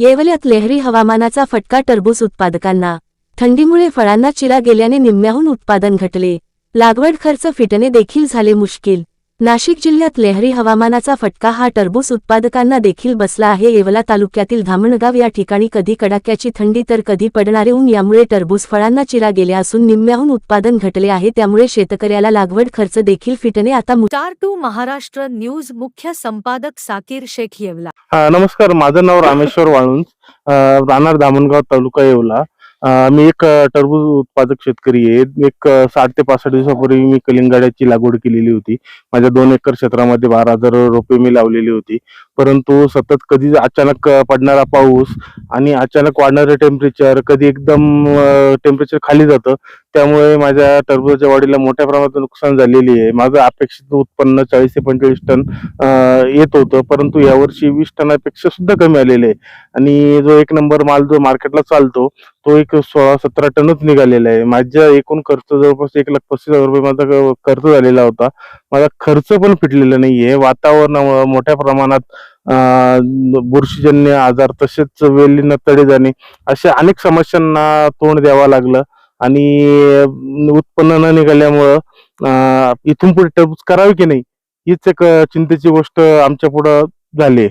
येवल्यात लेहरी हवामानाचा फटका टरबूज उत्पादकांना. थंडीमुळे फळांना चिरा गेल्याने निम्म्याहून उत्पादन घटले. लागवड खर्च फिटणे देखील झाले मुश्किल. नाशिक जिल्ह्यात लहरी हवामानाचा फटका हा टरबूज उत्पादकांना देखील बसला आहे. येवला तालुक्यातील धामणगाव या ठिकाणी कधी कडाक्याची थंडी तर कधी पडणारे ऊन यामुळे टरबूज फळांना चिरा गेल्या असून निम्म्याहून उत्पादन घटले आहे. त्यामुळे शेतकऱ्याला लागवड खर्च देखील फिटणे आता स्टार टू महाराष्ट्र न्यूज मुख्य संपादक साकीर शेख येवला. हा नमस्कार. माझं नाव रामेश्वर वाळुंज अ, राहणार दामणगाव तालुका येवला. मी एक टरबूज उत्पादक शेतकरी आहे. एक साठ ते पासष्ट दिवसापूर्वी मी कलिंगडाची लागवड केलेली होती. माझ्या दोन एकर क्षेत्रामध्ये बारा हजार रोपे मी लावलेली होती. परंतु सतत कधी अचानक पडणारा पाऊस आणि अचानक वाढणारं टेम्परेचर कधी एकदम टेम्परेचर खाली जातं त्यामुळे माझ्या टरबूजाच्या वाढीला मोठ्या प्रमाणात नुकसान झालेली आहे. माझं अपेक्षित उत्पन्न चाळीस ते पंचेचाळीस टन येत होतं परंतु यावर्षी वीस टनापेक्षा सुद्धा कमी आलेले आहे. आणि जो एक नंबर माल जो मार्केटला चालतो तो एक सोळा सतरा टनच निघालेला आहे. माझ्या एकूण खर्च जवळपास एक लाख पस्तीस हजार रुपये माझा खर्च झालेला होता. माझा खर्च पण फिटलेला नाहीये. वातावरणामुळे मोठ्या प्रमाणात बुरशीजन्य आजार तसेच वेलीनं तडे जाणे अशा अनेक समस्यांना तोंड द्यावं लागलं. आणि उत्पन्न न निघाल्यामुळं इथून पुढे टरबूज करावे की नाही हीच एक चिंतेची गोष्ट आमच्या पुढं झाली आहे.